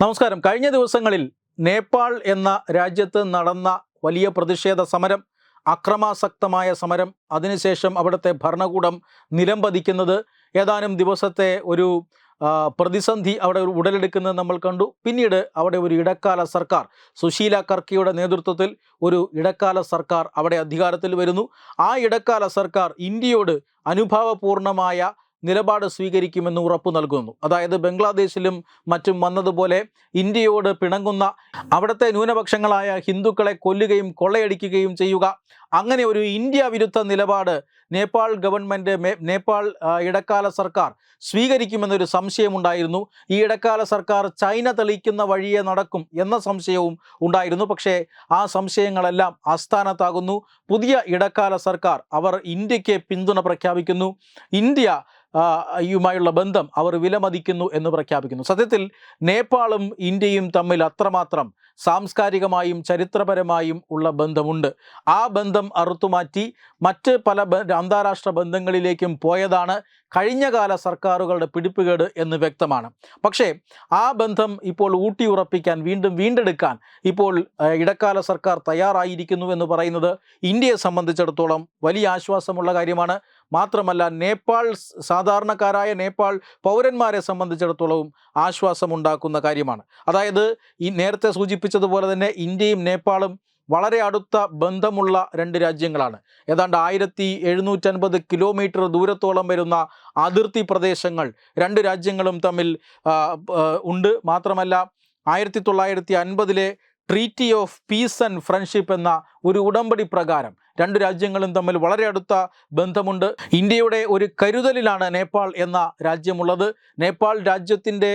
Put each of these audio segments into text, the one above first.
നമസ്കാരം. കഴിഞ്ഞ ദിവസങ്ങളിൽ നേപ്പാൾ എന്ന രാജ്യത്ത് നടന്ന വലിയ പ്രതിഷേധ സമരം അക്രമാസക്തമായ സമരം അതിനുശേഷം അവിടുത്തെ ഭരണകൂടം നിലംപതിക്കുന്നത് ഏതാനും ദിവസത്തെ ഒരു പ്രതിസന്ധി അവിടെ ഒരു ഉടലെടുക്കുന്നത് നമ്മൾ കണ്ടു. പിന്നീട് അവിടെ ഒരു ഇടക്കാല സർക്കാർ സുശീല കർക്കിയുടെ നേതൃത്വത്തിൽ ഒരു ഇടക്കാല സർക്കാർ അവിടെ അധികാരത്തിൽ വരുന്നു. ആ ഇടക്കാല സർക്കാർ ഇന്ത്യയോട് അനുഭാവപൂർണമായ നിലപാട് സ്വീകരിക്കുമെന്ന് ഉറപ്പു നൽകുന്നു. അതായത് ബംഗ്ലാദേശിലും മറ്റും വന്നതുപോലെ ഇന്ത്യയോട് പിണങ്ങുന്ന അവിടുത്തെ ന്യൂനപക്ഷങ്ങളായ ഹിന്ദുക്കളെ കൊല്ലുകയും കൊള്ളയടിക്കുകയും ചെയ്യുക അങ്ങനെ ഒരു ഇന്ത്യ വിരുദ്ധ നിലപാട് നേപ്പാൾ ഗവൺമെന്റ് നേപ്പാൾ ഇടക്കാല സർക്കാർ സ്വീകരിക്കുമെന്നൊരു സംശയമുണ്ടായിരുന്നു. ഈ ഇടക്കാല സർക്കാർ ചൈന തെളിയിക്കുന്ന വഴിയെ നടക്കും എന്ന സംശയവും ഉണ്ടായിരുന്നു. പക്ഷേ ആ സംശയങ്ങളെല്ലാം ആസ്ഥാനത്താകുന്നു. പുതിയ ഇടക്കാല സർക്കാർ അവർ ഇന്ത്യയ്ക്ക് പിന്തുണ പ്രഖ്യാപിക്കുന്നു. ഇന്ത്യ യുമായുള്ള ബന്ധം അവർ വിലമതിക്കുന്നു എന്ന് പ്രഖ്യാപിക്കുന്നു. സത്യത്തിൽ നേപ്പാളും ഇന്ത്യയും തമ്മിൽ അത്രമാത്രം സാംസ്കാരികമായും ചരിത്രപരമായും ഉള്ള ബന്ധമുണ്ട്. ആ ബന്ധം അറുത്തുമാറ്റി മറ്റ് പല അന്താരാഷ്ട്ര ബന്ധങ്ങളിലേക്കും പോയതാണ് കഴിഞ്ഞകാല സർക്കാരുകളുടെ പിടിപ്പുകേട് എന്ന് വ്യക്തമാണ്. പക്ഷേ ആ ബന്ധം ഇപ്പോൾ ഊട്ടിയുറപ്പിക്കാൻ വീണ്ടും വീണ്ടെടുക്കാൻ ഇപ്പോൾ ഇടക്കാല സർക്കാർ തയ്യാറായിരിക്കുന്നു എന്ന് പറയുന്നത് ഇന്ത്യയെ സംബന്ധിച്ചിടത്തോളം വലിയ ആശ്വാസമുള്ള കാര്യമാണ്. മാത്രമല്ല നേപ്പാൾ സാധാരണക്കാരായ നേപ്പാൾ പൗരന്മാരെ സംബന്ധിച്ചിടത്തോളവും ആശ്വാസമുണ്ടാക്കുന്ന കാര്യമാണ്. അതായത് ഈ നേരത്തെ സൂചിപ്പിച്ചതുപോലെ തന്നെ ഇന്ത്യയും നേപ്പാളും വളരെ അടുത്ത ബന്ധമുള്ള രണ്ട് രാജ്യങ്ങളാണ്. ഏതാണ്ട് ആയിരത്തി എഴുന്നൂറ്റൻപത് കിലോമീറ്റർ ദൂരത്തോളം വരുന്ന അതിർത്തി പ്രദേശങ്ങൾ രണ്ട് രാജ്യങ്ങളും തമ്മിൽ ഉണ്ട്. മാത്രമല്ല ആയിരത്തി തൊള്ളായിരത്തി അൻപതിലെ treaty of peace and friendship എന്ന ഒരു ഉടമ്പടി പ്രകാരം രണ്ട് രാജ്യങ്ങളും തമ്മിൽ വളരെ അടുത്ത ബന്ധമുണ്ട്. ഇന്ത്യയുടെ ഒരു കരുതലിലാണ് നേപ്പാൾ എന്ന രാജ്യമുള്ളത്. നേപ്പാൾ രാജ്യത്തിന്റെ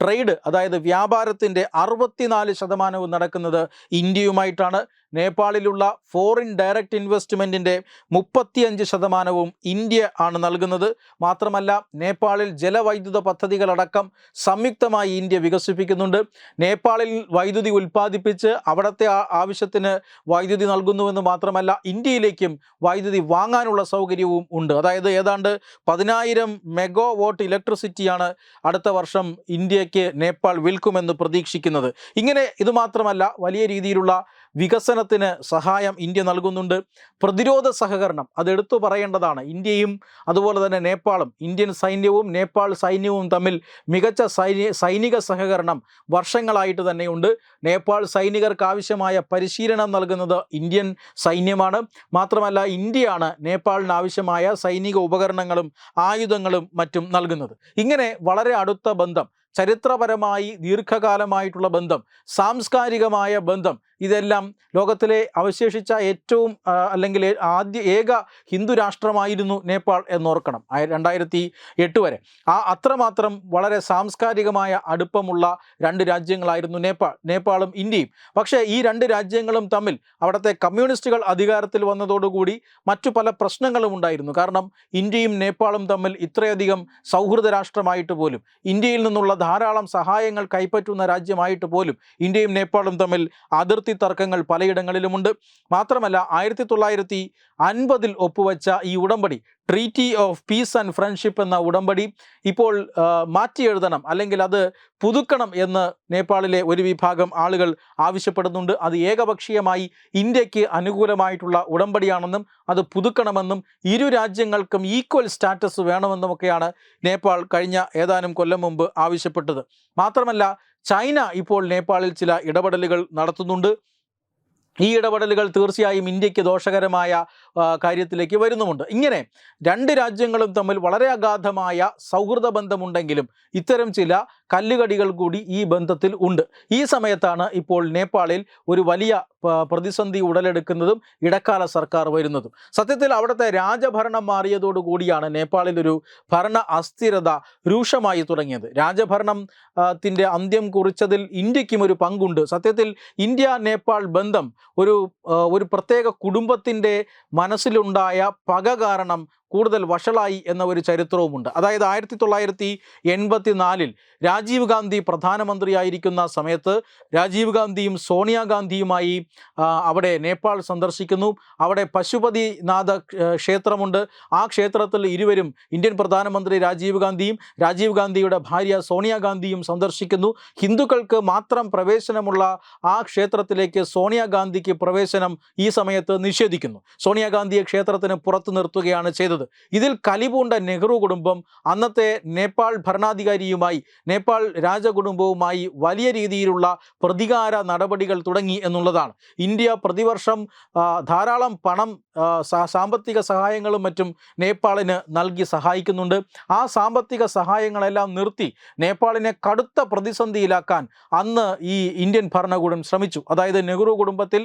ട്രേഡ് അതായത് വ്യാപാരത്തിന്റെ അറുപത്തിനാല് ശതമാനവും നടക്കുന്നത് ഇന്ത്യയുമായിട്ടാണ്. നേപ്പാളിലുള്ള ഫോറിൻ ഡയറക്റ്റ് ഇൻവെസ്റ്റ്മെന്റിന്റെ മുപ്പത്തിയഞ്ച് ശതമാനവും ഇന്ത്യ ആണ് നൽകുന്നത്. മാത്രമല്ല നേപ്പാളിൽ ജലവൈദ്യുത പദ്ധതികളടക്കം സംയുക്തമായി ഇന്ത്യ വികസിപ്പിക്കുന്നുണ്ട്. നേപ്പാളിൽ വൈദ്യുതി ഉൽപ്പാദിപ്പിച്ച് അവിടുത്തെ ആവശ്യത്തിന് വൈദ്യുതി നൽകുന്നുവെന്ന് മാത്രമല്ല ഇന്ത്യയിലേക്കും വൈദ്യുതി വാങ്ങാനുള്ള സൗകര്യവും ഉണ്ട്. അതായത് ഏതാണ്ട് പതിനായിരം മെഗോ വോട്ട് ഇലക്ട്രിസിറ്റിയാണ് അടുത്ത വർഷം ഇന്ത്യയ്ക്ക് നേപ്പാൾ വിൽക്കുമെന്ന് പ്രതീക്ഷിക്കുന്നത്. ഇങ്ങനെ ഇതുമാത്രമല്ല വലിയ രീതിയിലുള്ള വികസനത്തിന് സഹായം ഇന്ത്യ നൽകുന്നുണ്ട്. പ്രതിരോധ സഹകരണം അത് എടുത്തു പറയേണ്ടതാണ്. ഇന്ത്യയും അതുപോലെ തന്നെ നേപ്പാളും ഇന്ത്യൻ സൈന്യവും നേപ്പാൾ സൈന്യവും തമ്മിൽ മികച്ച സൈനിക സൈനിക സഹകരണം വർഷങ്ങളായിട്ട് തന്നെയുണ്ട്. നേപ്പാൾ സൈനികർക്ക് ആവശ്യമായ പരിശീലനം നൽകുന്നത് ഇന്ത്യൻ സൈന്യമാണ്. മാത്രമല്ല ഇന്ത്യയാണ് നേപ്പാളിന് ആവശ്യമായ സൈനിക ഉപകരണങ്ങളും ആയുധങ്ങളും മറ്റും നൽകുന്നത്. ഇങ്ങനെ വളരെ അടുത്ത ബന്ധം ചരിത്രപരമായി ദീർഘകാലമായിട്ടുള്ള ബന്ധം സാംസ്കാരികമായ ബന്ധം ഇതെല്ലാം ലോകത്തിലെ അവശേഷിച്ച ഏറ്റവും അല്ലെങ്കിൽ ആദ്യ ഏക ഹിന്ദു രാഷ്ട്രമായിരുന്നു നേപ്പാൾ എന്നോർക്കണം രണ്ടായിരത്തി എട്ട് വരെ. ആ അത്രമാത്രം വളരെ സാംസ്കാരികമായ അടുപ്പമുള്ള രണ്ട് രാജ്യങ്ങളായിരുന്നു നേപ്പാൾ നേപ്പാളും ഇന്ത്യയും. പക്ഷേ ഈ രണ്ട് രാജ്യങ്ങളും തമ്മിൽ അവിടുത്തെ കമ്മ്യൂണിസ്റ്റുകൾ അധികാരത്തിൽ വന്നതോടുകൂടി മറ്റു പല പ്രശ്നങ്ങളും ഉണ്ടായിരുന്നു. കാരണം ഇന്ത്യയും നേപ്പാളും തമ്മിൽ ഇത്രയധികം സൗഹൃദ രാഷ്ട്രമായിട്ട് പോലും ഇന്ത്യയിൽ നിന്നുള്ള ധാരാളം സഹായങ്ങൾ കൈപ്പറ്റുന്ന രാജ്യമായിട്ട് പോലും ഇന്ത്യയും നേപ്പാളും തമ്മിൽ അതിർത്തി തർക്കങ്ങൾ പലയിടങ്ങളിലുമുണ്ട്. മാത്രമല്ല ആയിരത്തി തൊള്ളായിരത്തി അൻപതിൽ ഒപ്പുവെച്ച ഈ ഉടമ്പടി treaty of peace and friendship എന്ന ഉടമ്പടി ഇപ്പോൾ മാറ്റി എഴുതണം അല്ലെങ്കിൽ അത് പുതുക്കണം എന്ന് നേപ്പാളിലെ ഒരു വിഭാഗം ആളുകൾ ആവശ്യപ്പെടുന്നുണ്ട്. അത് ഏകപക്ഷീയമായി ഇന്ത്യയ്ക്ക് അനുകൂലമായിട്ടുള്ള ഉടമ്പടിയാണെന്നും അത് പുതുക്കണമെന്നും ഇരു രാജ്യങ്ങൾക്കും ഈക്വൽ സ്റ്റാറ്റസ് വേണമെന്നുമൊക്കെയാണ് നേപ്പാൾ കഴിഞ്ഞ ഏതാനും കൊല്ലം മുമ്പ് ആവശ്യപ്പെട്ടത്. മാത്രമല്ല ചൈന ഇപ്പോൾ നേപ്പാളിൽ ചില ഇടപെടലുകൾ നടത്തുന്നുണ്ട്. ഈ ഇടപെടലുകൾ തീർച്ചയായും ഇന്ത്യയ്ക്ക് ദോഷകരമായ കാര്യത്തിലേക്ക് വരുന്നുമുണ്ട്. ഇങ്ങനെ രണ്ട് രാജ്യങ്ങളും തമ്മിൽ വളരെ അഗാധമായ സൗഹൃദ ബന്ധമുണ്ടെങ്കിലും ഇത്തരം ചില കല്ലുകടികൾ കൂടി ഈ ബന്ധത്തിൽ ഉണ്ട്. ഈ സമയത്താണ് ഇപ്പോൾ നേപ്പാളിൽ ഒരു വലിയ പ്രതിസന്ധി ഉടലെടുക്കുന്നതും ഇടക്കാല സർക്കാർ വരുന്നതും. സത്യത്തിൽ അവിടുത്തെ രാജഭരണം മാറിയതോടുകൂടിയാണ് നേപ്പാളിൽ ഒരു ഭരണ അസ്ഥിരത രൂക്ഷമായി തുടങ്ങിയത്. രാജഭരണം ത്തിന്റെ അന്ത്യം കുറിച്ചതിൽ ഇന്ത്യക്കും ഒരു പങ്കുണ്ട്. സത്യത്തിൽ ഇന്ത്യ നേപ്പാൾ ബന്ധം ഒരു ഒരു പ്രത്യേക കുടുംബത്തിന്റെ മനസ്സിലുണ്ടായ പക കാരണം കൂടുതൽ വഷളായി എന്ന ഒരു ചരിത്രവുമുണ്ട്. അതായത് ആയിരത്തി തൊള്ളായിരത്തി എൺപത്തി നാലിൽ രാജീവ് ഗാന്ധി പ്രധാനമന്ത്രിയായിരിക്കുന്ന സമയത്ത് രാജീവ് ഗാന്ധിയും സോണിയാഗാന്ധിയുമായി അവിടെ നേപ്പാൾ സന്ദർശിക്കുന്നു. അവിടെ പശുപതിനാഥ ക്ഷേത്രമുണ്ട്. ആ ക്ഷേത്രത്തിൽ ഇരുവരും ഇന്ത്യൻ പ്രധാനമന്ത്രി രാജീവ് ഗാന്ധിയും രാജീവ് ഗാന്ധിയുടെ ഭാര്യ സോണിയാഗാന്ധിയും സന്ദർശിക്കുന്നു. ഹിന്ദുക്കൾക്ക് മാത്രം പ്രവേശനമുള്ള ആ ക്ഷേത്രത്തിലേക്ക് സോണിയാഗാന്ധിക്ക് പ്രവേശനം ഈ സമയത്ത് നിഷേധിക്കുന്നു. സോണിയാഗാന്ധിയെ ക്ഷേത്രത്തിന് പുറത്തു നിർത്തുകയാണ് ചെയ്തത്. ഇതിൽ കലിപൂണ്ട നെഹ്റു കുടുംബം അന്നത്തെ നേപ്പാൾ ഭരണാധികാരിയുമായി നേപ്പാൾ രാജകുടുംബവുമായി വലിയ രീതിയിലുള്ള പ്രതികാര നടപടികൾ തുടങ്ങി എന്നുള്ളതാണ്. ഇന്ത്യ പ്രതിവർഷം ധാരാളം പണം സാമ്പത്തിക സഹായങ്ങളും മറ്റും നേപ്പാളിന് നൽകി സഹായിക്കുന്നുണ്ട്. ആ സാമ്പത്തിക സഹായങ്ങളെല്ലാം നിർത്തി നേപ്പാളിനെ കടുത്ത പ്രതിസന്ധിയിലാക്കാൻ അന്ന് ഈ ഇന്ത്യൻ ഭരണകൂടം ശ്രമിച്ചു. അതായത് നെഹ്റു കുടുംബത്തിൽ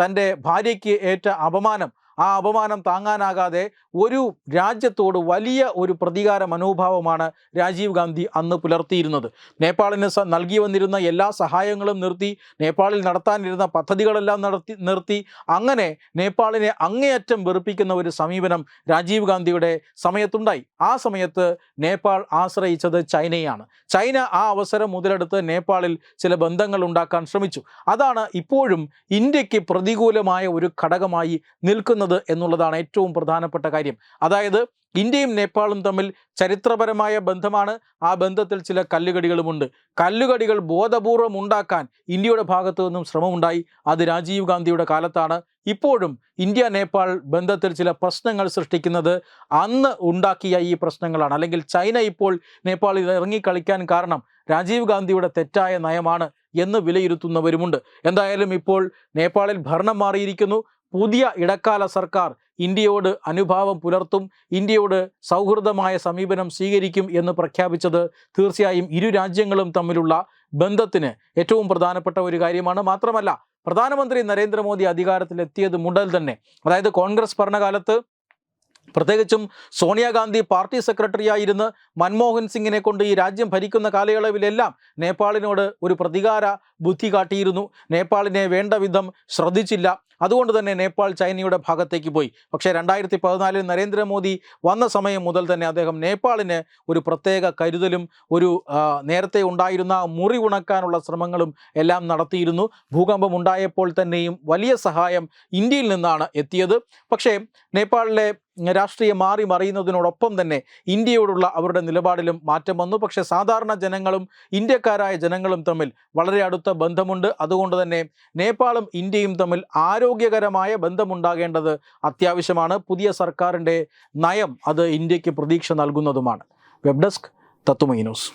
തന്റെ ഭാര്യയ്ക്ക് ഏറ്റ അപമാനം ആ അപമാനം താങ്ങാനാകാതെ ഒരു രാജ്യത്തോട് വലിയ ഒരു പ്രതികാര മനോഭാവമാണ് രാജീവ് ഗാന്ധി അന്ന് പുലർത്തിയിരുന്നത്. നേപ്പാളിന് നൽകി വന്നിരുന്ന എല്ലാ സഹായങ്ങളും നിർത്തി നേപ്പാളിൽ നടത്താനിരുന്ന പദ്ധതികളെല്ലാം നടത്തി നിർത്തി അങ്ങനെ നേപ്പാളിനെ അങ്ങേയറ്റം വെറുപ്പിക്കുന്ന ഒരു സമീപനം രാജീവ് ഗാന്ധിയുടെ സമയത്തുണ്ടായി. ആ സമയത്ത് നേപ്പാൾ ആശ്രയിച്ചത് ചൈനയാണ്. ചൈന ആ അവസരം മുതലെടുത്ത് നേപ്പാളിൽ ചില ബന്ധങ്ങൾ ഉണ്ടാക്കാൻ ശ്രമിച്ചു. അതാണ് ഇപ്പോഴും ഇന്ത്യയ്ക്ക് പ്രതികൂലമായ ഒരു ഘടകമായി നിൽക്കുന്നത്. എന്നുള്ളതാണ് ഏറ്റവും പ്രധാനപ്പെട്ട കാര്യം. അതായത് ഇന്ത്യയും നേപ്പാളും തമ്മിൽ ചരിത്രപരമായ ബന്ധമാണ്. ആ ബന്ധത്തിൽ ചില കല്ലുകടികളുമുണ്ട്. കല്ലുകടികൾ ബോധപൂർവം ഉണ്ടാക്കാൻ ഇന്ത്യയുടെ ഭാഗത്തു നിന്നും ശ്രമമുണ്ടായി. അത് രാജീവ് ഗാന്ധിയുടെ കാലത്താണ്. ഇപ്പോഴും ഇന്ത്യ നേപ്പാൾ ബന്ധത്തിൽ ചില പ്രശ്നങ്ങൾ സൃഷ്ടിക്കുന്നത് അന്ന് ഉണ്ടാക്കിയ ഈ പ്രശ്നങ്ങളാണ്. അല്ലെങ്കിൽ ചൈന ഇപ്പോൾ നേപ്പാളിൽ ഇറങ്ങിക്കളിക്കാൻ കാരണം രാജീവ് ഗാന്ധിയുടെ തെറ്റായ നയമാണ് എന്ന് വിലയിരുത്തുന്നവരുമുണ്ട്. എന്തായാലും ഇപ്പോൾ നേപ്പാളിൽ ഭരണം മാറിയിരിക്കുന്നു. പുതിയ ഇടക്കാല സർക്കാർ ഇന്ത്യയോട് അനുഭാവം പുലർത്തും ഇന്ത്യയോട് സൗഹൃദമായ സമീപനം സ്വീകരിക്കും എന്ന് പ്രഖ്യാപിച്ചത് തീർച്ചയായും ഇരു രാജ്യങ്ങളും തമ്മിലുള്ള ബന്ധത്തിന് ഏറ്റവും പ്രധാനപ്പെട്ട ഒരു കാര്യമാണ്. മാത്രമല്ല പ്രധാനമന്ത്രി നരേന്ദ്രമോദി അധികാരത്തിലെത്തിയത് മുതൽ തന്നെ അതായത് കോൺഗ്രസ് ഭരണകാലത്ത് പ്രത്യേകിച്ചും സോണിയാഗാന്ധി പാർട്ടി സെക്രട്ടറിയായിരുന്ന് മൻമോഹൻ സിംഗിനെ കൊണ്ട് ഈ രാജ്യം ഭരിക്കുന്ന കാലയളവിലെല്ലാം നേപ്പാളിനോട് ഒരു പ്രതികാര ബുദ്ധി കാട്ടിയിരുന്നു. നേപ്പാളിനെ വേണ്ട വിധം ശ്രദ്ധിച്ചില്ല. അതുകൊണ്ട് തന്നെ നേപ്പാൾ ചൈനയുടെ ഭാഗത്തേക്ക് പോയി. പക്ഷേ രണ്ടായിരത്തി പതിനാലിൽ നരേന്ദ്രമോദി വന്ന സമയം മുതൽ തന്നെ അദ്ദേഹം നേപ്പാളിന് ഒരു പ്രത്യേക കരുതലും ഒരു നേരത്തെ ഉണ്ടായിരുന്ന മുറി ഉണക്കാനുള്ള ശ്രമങ്ങളും എല്ലാം നടത്തിയിരുന്നു. ഭൂകമ്പം ഉണ്ടായപ്പോൾ തന്നെയും വലിയ സഹായം ഇന്ത്യയിൽ നിന്നാണ് എത്തിയത്. പക്ഷേ നേപ്പാളിലെ രാഷ്ട്രീയം മാറി മറിയുന്നതിനോടൊപ്പം തന്നെ ഇന്ത്യയോടുള്ള അവരുടെ നിലപാടിലും മാറ്റം വന്നു. പക്ഷേ സാധാരണ ജനങ്ങളും ഇന്ത്യക്കാരായ ജനങ്ങളും തമ്മിൽ വളരെ അടുത്ത ബന്ധമുണ്ട്. അതുകൊണ്ട് തന്നെ നേപ്പാളും ഇന്ത്യയും തമ്മിൽ ആരോഗ്യകരമായ ബന്ധമുണ്ടാകേണ്ടത് അത്യാവശ്യമാണ്. പുതിയ സർക്കാരിന്റെ നയം അത് ഇന്ത്യയ്ക്ക് പ്രതീക്ഷ നൽകുന്നതുമാണ്. വെബ് ഡെസ്ക് തത്തുമൈ ന്യൂസ്.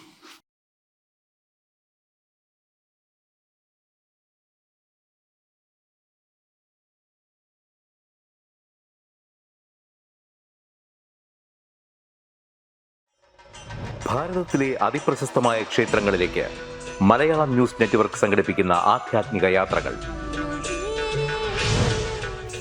ക്ഷേത്രങ്ങളിലേക്ക് മലയാളം ന്യൂസ് നെറ്റ്വർക്ക് യാത്രകൾ.